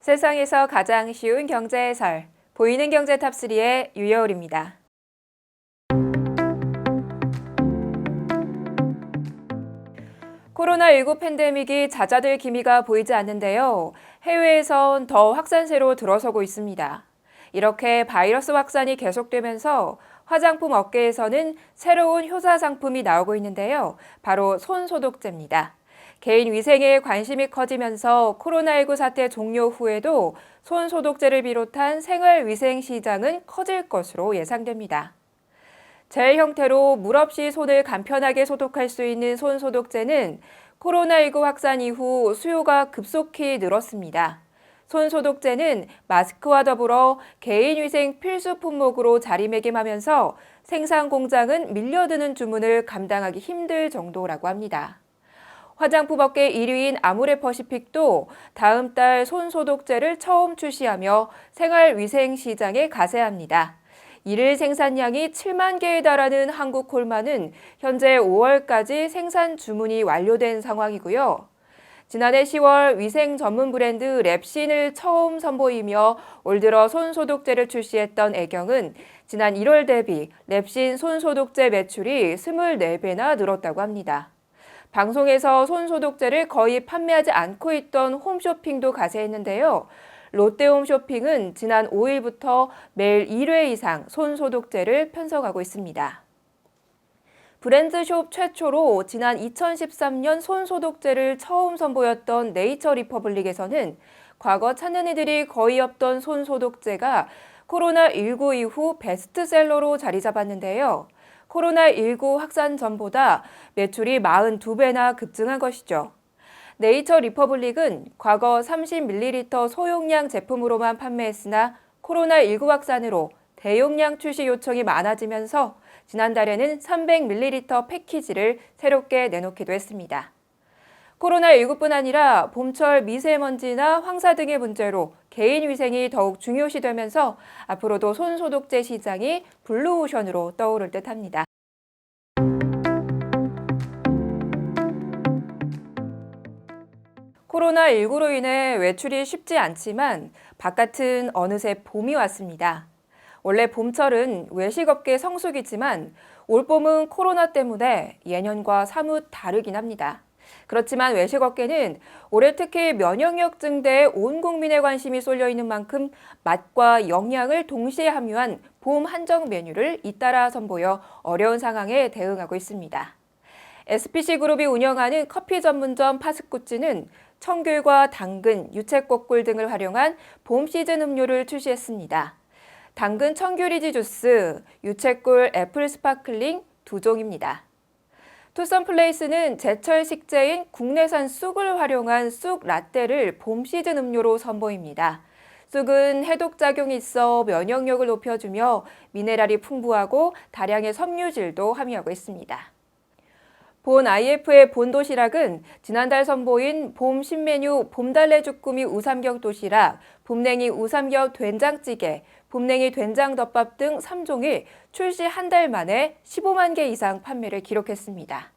세상에서 가장 쉬운 경제 해설, 보이는 경제 탑3의 유여울입니다. 코로나19 팬데믹이 잦아들 기미가 보이지 않는데요. 해외에선 더 확산세로 들어서고 있습니다. 이렇게 바이러스 확산이 계속되면서 화장품 업계에서는 새로운 효자 상품이 나오고 있는데요. 바로 손소독제입니다. 개인 위생에 관심이 커지면서 코로나19 사태 종료 후에도 손 소독제를 비롯한 생활 위생 시장은 커질 것으로 예상됩니다. 젤 형태로 물 없이 손을 간편하게 소독할 수 있는 손 소독제는 코로나19 확산 이후 수요가 급속히 늘었습니다. 손 소독제는 마스크와 더불어 개인 위생 필수 품목으로 자리매김하면서 생산 공장은 밀려드는 주문을 감당하기 힘들 정도라고 합니다. 화장품 업계 1위인 아모레퍼시픽도 다음 달 손소독제를 처음 출시하며 생활위생 시장에 가세합니다. 일일 생산량이 7만 개에 달하는 한국 콜마는 현재 5월까지 생산 주문이 완료된 상황이고요. 지난해 10월 위생 전문 브랜드 랩신을 처음 선보이며 올 들어 손소독제를 출시했던 애경은 지난 1월 대비 랩신 손소독제 매출이 24배나 늘었다고 합니다. 방송에서 손소독제를 거의 판매하지 않고 있던 홈쇼핑도 가세했는데요. 롯데홈쇼핑은 지난 5일부터 매일 1회 이상 손소독제를 편성하고 있습니다. 브랜드숍 최초로 지난 2013년 손소독제를 처음 선보였던 네이처 리퍼블릭에서는 과거 찾는 이들이 거의 없던 손소독제가 코로나19 이후 베스트셀러로 자리 잡았는데요. 코로나19 확산 전보다 매출이 42배나 급증한 것이죠. 네이처 리퍼블릭은 과거 30ml 소용량 제품으로만 판매했으나 코로나19 확산으로 대용량 출시 요청이 많아지면서 지난달에는 300ml 패키지를 새롭게 내놓기도 했습니다. 코로나19뿐 아니라 봄철 미세먼지나 황사 등의 문제로 개인 위생이 더욱 중요시되면서 앞으로도 손소독제 시장이 블루오션으로 떠오를 듯 합니다. 코로나19로 인해 외출이 쉽지 않지만 바깥은 어느새 봄이 왔습니다. 원래 봄철은 외식업계 성수기지만 올봄은 코로나 때문에 예년과 사뭇 다르긴 합니다. 그렇지만 외식 업계는 올해 특히 면역력 증대에 온 국민의 관심이 쏠려 있는 만큼 맛과 영양을 동시에 함유한 봄 한정 메뉴를 잇따라 선보여 어려운 상황에 대응하고 있습니다. SPC 그룹이 운영하는 커피 전문점 파스쿠츠는 청귤과 당근, 유채꽃꿀 등을 활용한 봄 시즌 음료를 출시했습니다. 당근 청귤이지 주스, 유채꿀 애플 스파클링 두 종입니다. 투썸 플레이스는 제철 식재인 국내산 쑥을 활용한 쑥 라떼를 봄 시즌 음료로 선보입니다. 쑥은 해독 작용이 있어 면역력을 높여주며 미네랄이 풍부하고 다량의 섬유질도 함유하고 있습니다. 본 IF의 본 도시락은 지난달 선보인 봄 신메뉴 봄달래 주꾸미 우삼겹 도시락, 봄냉이 우삼겹 된장찌개, 봄냉이 된장덮밥 등 3종이 출시 한 달 만에 15만 개 이상 판매를 기록했습니다.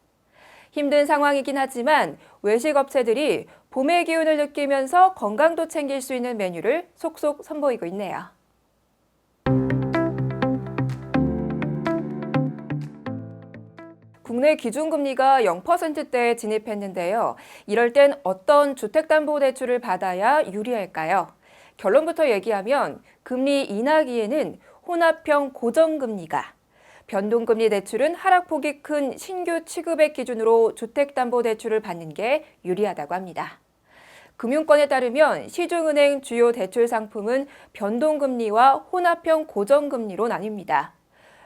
힘든 상황이긴 하지만 외식 업체들이 봄의 기운을 느끼면서 건강도 챙길 수 있는 메뉴를 속속 선보이고 있네요. 국내 기준금리가 0%대에 진입했는데요. 이럴 땐 어떤 주택담보대출을 받아야 유리할까요? 결론부터 얘기하면 금리 인하기에는 혼합형 고정금리가 변동금리 대출은 하락폭이 큰 신규 취급액 기준으로 주택담보대출을 받는 게 유리하다고 합니다. 금융권에 따르면 시중은행 주요 대출 상품은 변동금리와 혼합형 고정금리로 나뉩니다.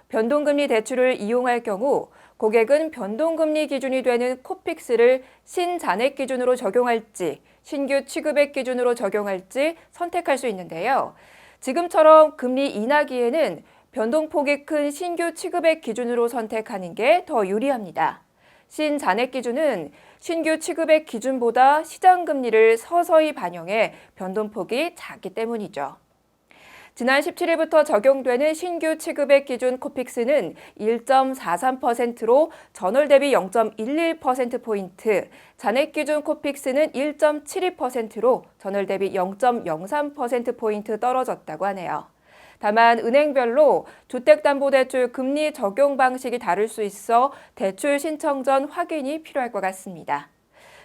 변동금리 대출을 이용할 경우 고객은 변동금리 기준이 되는 코픽스를 신잔액 기준으로 적용할지 신규 취급액 기준으로 적용할지 선택할 수 있는데요. 지금처럼 금리 인하기에는 변동폭이 큰 신규 취급액 기준으로 선택하는 게 더 유리합니다. 신잔액 기준은 신규 취급액 기준보다 시장 금리를 서서히 반영해 변동폭이 작기 때문이죠. 지난 17일부터 적용되는 신규 취급액 기준 코픽스는 1.43%로 전월 대비 0.11%포인트, 잔액 기준 코픽스는 1.72%로 전월 대비 0.03%포인트 떨어졌다고 하네요. 다만 은행별로 주택담보대출 금리 적용 방식이 다를 수 있어 대출 신청 전 확인이 필요할 것 같습니다.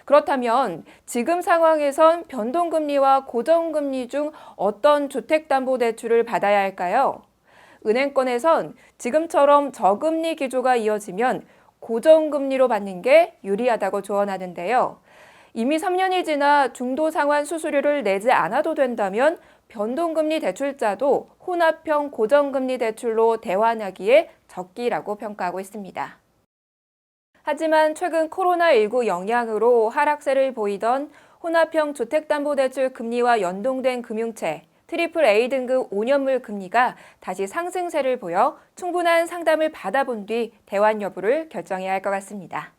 그렇다면 지금 상황에선 변동금리와 고정금리 중 어떤 주택담보대출을 받아야 할까요? 은행권에선 지금처럼 저금리 기조가 이어지면 고정금리로 받는 게 유리하다고 조언하는데요. 이미 3년이 지나 중도 상환 수수료를 내지 않아도 된다면 변동금리 대출자도 혼합형 고정금리 대출로 대환하기에 적기라고 평가하고 있습니다. 하지만 최근 코로나19 영향으로 하락세를 보이던 혼합형 주택담보대출 금리와 연동된 금융채, 트리플 A 등급 5년물 금리가 다시 상승세를 보여 충분한 상담을 받아본 뒤 대환 여부를 결정해야 할 것 같습니다.